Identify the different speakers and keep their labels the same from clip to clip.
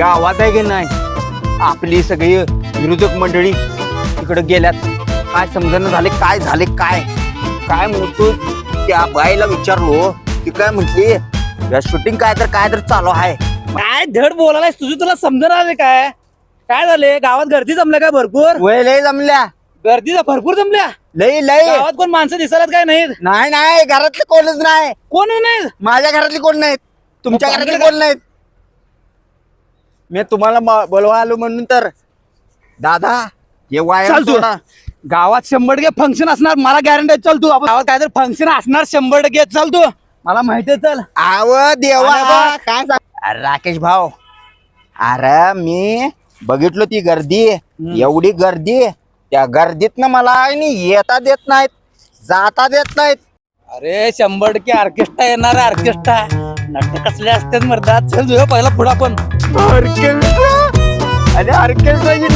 Speaker 1: गावात आहे की नाही? आपली सगळी विरोधक मंडळी तिकडे गेल्यात. काय समजणं झाले काय झाले काय? काय म्हणतो? त्या बाईला विचारलो ती काय म्हटली या शूटिंग काय तर काय तर चालू आहे.
Speaker 2: काय धड बोलायला तुझी तुला समजणार आले काय? काय झाले? गावात गर्दी जमल्या काय भरपूर?
Speaker 1: वय लय जमल्या.
Speaker 2: गर्दी तर भरपूर जमल्या.
Speaker 1: लय लय.
Speaker 2: गावात कोण माणसं दिसायला काय नाहीत?
Speaker 1: नाही नाही घरातले कोणच नाही.
Speaker 2: कोण नाही
Speaker 1: माझ्या घरातली कोण नाहीत? तुमच्या घरातली कोण नाहीत? मी तुम्हाला बोलवा आलो म्हणून तर. दादा हे वाया
Speaker 2: चाल तू. गावात शंभर टक्के फंक्शन असणार मला गॅरंटी चल तू आपण गावात काय तर फंक्शन असणार शंभर टक्के. चल तू. मला माहिती आहे चल.
Speaker 1: आव देवा.
Speaker 2: बा.
Speaker 1: काय सांग अरे राकेश भाऊ अरे मी बघितलो ती गर्दी. एवढी गर्दी त्या गर्दीतनं मला येता देत नाहीत जाता देत नाहीत.
Speaker 2: अरे शंभर टक्के ऑर्केस्ट्रा येणार ऑर्केस्ट्रा नाटक कसले असतात मर्दा चल तुझ्या पहिला पुढा पण
Speaker 1: ऑर्केस्ट्रा अरे ऑर्केस्ट्राची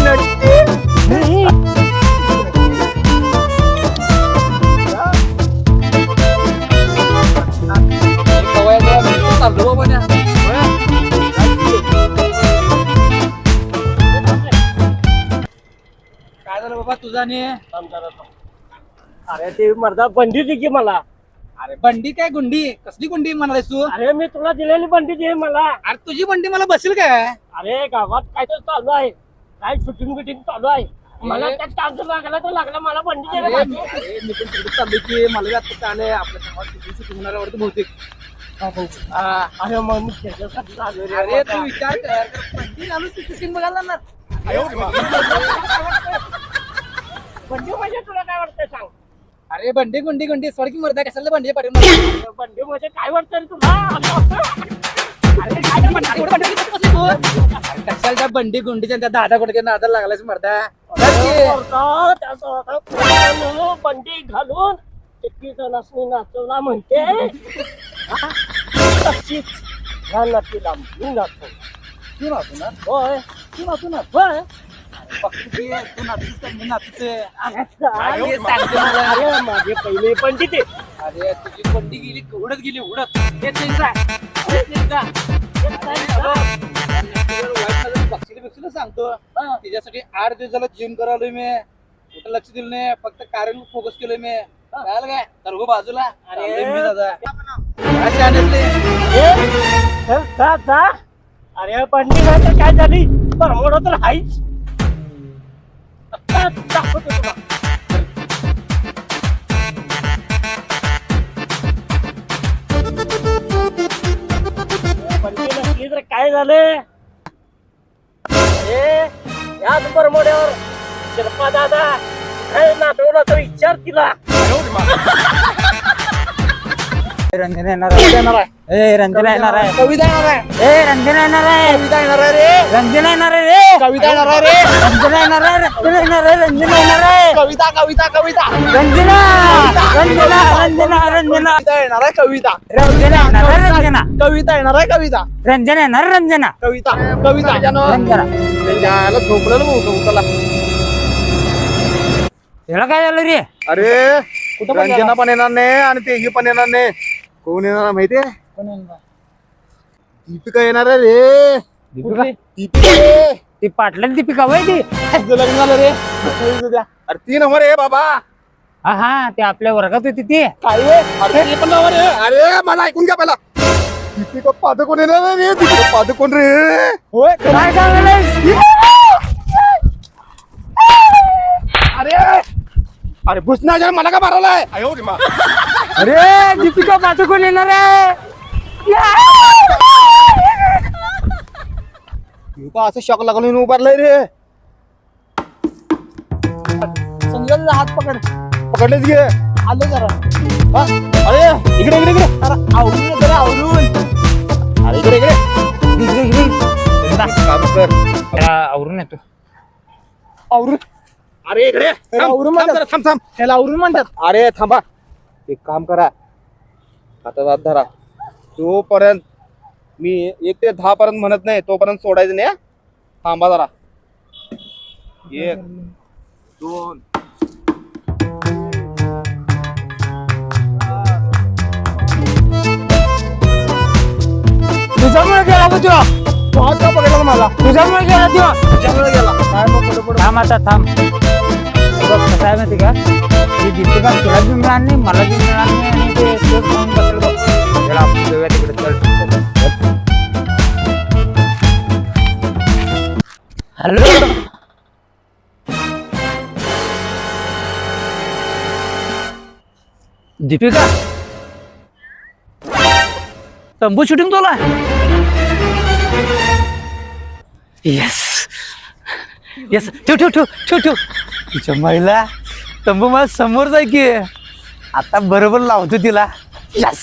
Speaker 2: काय झालं बाबा तुझा आणि?
Speaker 3: अरे ते मर्दा बंडी दे की मला.
Speaker 2: अरे बंडी काय गुंडी? कसली गुंडी म्हणालीस तू?
Speaker 3: अरे मी तुला दिलेली बंडी दे मला.
Speaker 2: अरे तुझी बंडी मला बसेल काय?
Speaker 3: अरे गावात काय तर चालू आहे. काय शूटिंग बिटिंग चालू आहे. मला त्यात चान्स लागला तर लागला. मला बंडी दे रे
Speaker 2: अरे
Speaker 3: माझी.
Speaker 2: मी पण तिकडे चाललोय की मला आलंय आपल्या गावात किती shooting होणार आहे वाटतं बहुतेक. हा.
Speaker 3: अरे मग मी त्याच्यासाठी आलो रे
Speaker 2: अरे तू. विचार कर. बंडी घालून तू शूटिंग बघायला जाणार.
Speaker 3: बंडी म्हणजे तुला काय वाटतंय सांग.
Speaker 2: अरे बंडी गुंडी गुंडी की मर्दा कशाला बंडी पाठवून
Speaker 3: बंडी म्हणजे काय वाटतं रे तुला?
Speaker 2: अरे काय त्या बंडी- एवढं बंडी किती बसली तू? अरे कशाला त्या बंडी गुंडीच्या त्या दादा कुठे नादाला लागलायस मर्दा?
Speaker 3: त्याचं आता पोरानं बंडी घालून किती जणांनी नाचवला म्हणते? हा? तशीच ह्या नातीला मी नाचवला.
Speaker 2: तू नाचू ना?
Speaker 3: होय.
Speaker 2: तू नाचू ना?
Speaker 3: होय. अरे काय
Speaker 2: अरे सांगते मला.
Speaker 3: अरे माझे पहिले पंडित आहे.
Speaker 2: अरे तुझी बंडी गेली उडत गेली उडत. बिक्षीला सांगतो. तिच्यासाठी आठ दिवस झालं जिम करालोय मी. कुठं लक्ष दिलं नाही फक्त कारण फोकस केलोय मी. कळालं काय? तर उभं बाजूला.
Speaker 3: अरे.
Speaker 2: अरे मी दादा. काय शहाणे
Speaker 3: ए, चल, जा, जा. अरे पंडित तर काय झाली? परमोड तर हाईच. दाखवतो तुला काय झालं अरे याच परमोड्यावर शिल्पा दादा काय नाटवला तर विचार तिला
Speaker 2: रंजन येणार आहे. ए रंजन येणार आहे. कविता येणार आहे. ए रंजन येणार आहे. कविता येणार आहे रे. रंजन येणार आहे रे. कविता येणार आहे रे. रंजन येणार आहे रंजन येणार आहे रंजन येणार आहे. कविता कविता कविता. रंजना रंजना रंजना रंजना. कविता येणार आहे कविता. रंजना येणार आहे रंजना. कविता येणार आहे कविता. रंजना येणार आहे रंजना. कविता कविता. रंजना. त्याला झोपलेलं त्याला काय झालं रे?
Speaker 1: अरे
Speaker 2: कुठं पण
Speaker 1: रंजना पण येणार नाही आणि तेही पण येणार नाही. कोण येणार दीपिका येणार आहे रे.
Speaker 2: दीपिका?
Speaker 1: दीपिका रे.
Speaker 2: ती पाटला दीपिका वय ती.
Speaker 1: तिचं लग्न झालं रे. अरे ती नंबर आहे बाबा.
Speaker 2: हा हा ते आपल्या वर्गात होती ती.
Speaker 1: काय रे? अरे ते पण नाव रे. अरे मला ऐकून घ्या पहिला. दीपिका पादकोण येणार आहे रे. दीपिका पादकोण रे. होय?
Speaker 2: काय सांगायलास?
Speaker 1: अरे! अरे भुसना जरा मला का मारवलाय
Speaker 2: अरे दीपिका पादुकोण येणार आहे.
Speaker 1: का असं शॉक लागून उभारलाय रे?
Speaker 2: संजय हात पकड.
Speaker 1: पकडलेच घे.
Speaker 2: आलो जरा.
Speaker 1: हा? अरे इकडे इकडे इकडे.
Speaker 2: आवरून जरा आवरून.
Speaker 1: अरे इकडे इकडे.
Speaker 2: इकडे, इकडे.
Speaker 4: काम कर.
Speaker 2: आवरून येतो.
Speaker 3: आवरून.
Speaker 4: अरे इकडे.
Speaker 3: आवरून म्हणतात.
Speaker 4: थांब थांब.
Speaker 3: त्याला आवरून म्हणतात.
Speaker 4: अरे थांबा. एक काम करा. आता हात धरा. तोपर्यंत मी एक ते दहा पर्यंत म्हणत नाही तोपर्यंत सोडायचं नाही हं? थांबा जरा. एक दोन.
Speaker 2: तुझ्यामुळे गेला तुला
Speaker 3: पकडला मला
Speaker 2: तुझ्यामुळे गेला
Speaker 3: तुझ्यामुळे गेला. काय मग? पुढे पुढे.
Speaker 2: थांब आता थांब. बघ कसं आहे माहिती का? ही दीपिका तुला बी मिळाल नाही मला बी मिळाल नाही आणि ते तो खाऊन बसेल बघ. त्याला आपण जाऊया तिकडे चल हॅलो? दीपिका? तंबू शूटिंग तुला येस येस ठेव ठेव ठेव ठेव ठेव. तिच्या महिला तंबू मला समोर जाय की. आता बरोबर लावतो तिला. Yes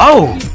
Speaker 5: Wow!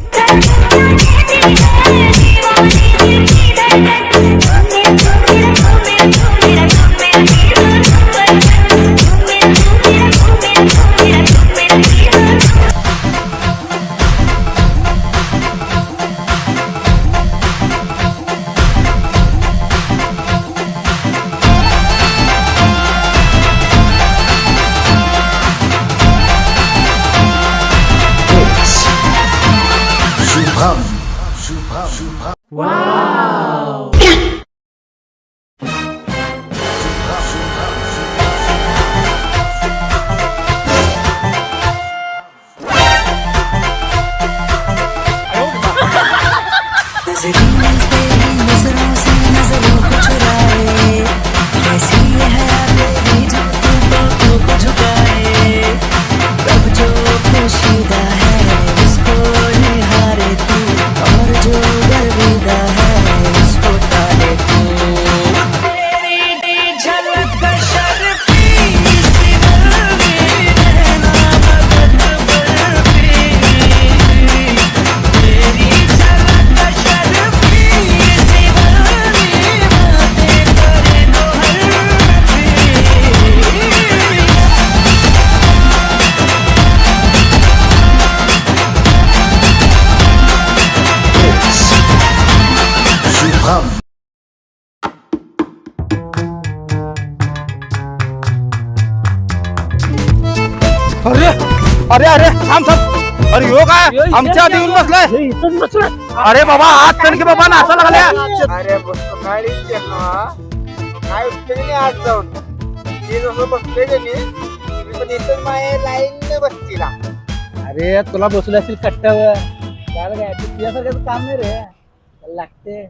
Speaker 4: अरे अरे अरे थांब थांब. अरे यो काय? आमच्या आधी येऊन बसलाय.
Speaker 3: हे
Speaker 4: अरे बाबा हात कण की बाबा नाचा लागल्या.
Speaker 1: अरे काय उपयोग नाही आज जाऊन? ते जसं बसले की नाही तुम्ही पण इथं माझ्या लाईन बसतीला.
Speaker 2: अरे तुला बसलं असेल कट्ट्यावर. काय काय तुझ्यासारखं काम नाही रे. लागते.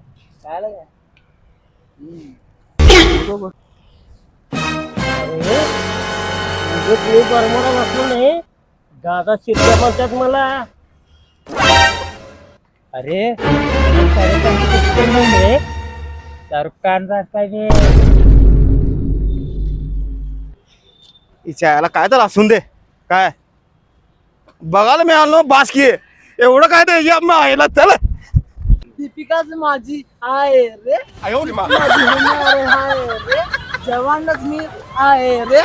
Speaker 2: काय काय
Speaker 3: तुम्ही बरमोडा बसलो नाही. दादा शिरक्या म्हणतात मला.
Speaker 6: अरे शाहरुख शाहरुख खानचा पाहिजे
Speaker 4: हिच्या याला काय तर असून दे. काय? बघायला मिळालं बास की. एवढं काय ते या चल.
Speaker 7: दीपिकाच माझी आहे रे. माझी आहे रे. जवानच मी आहे रे.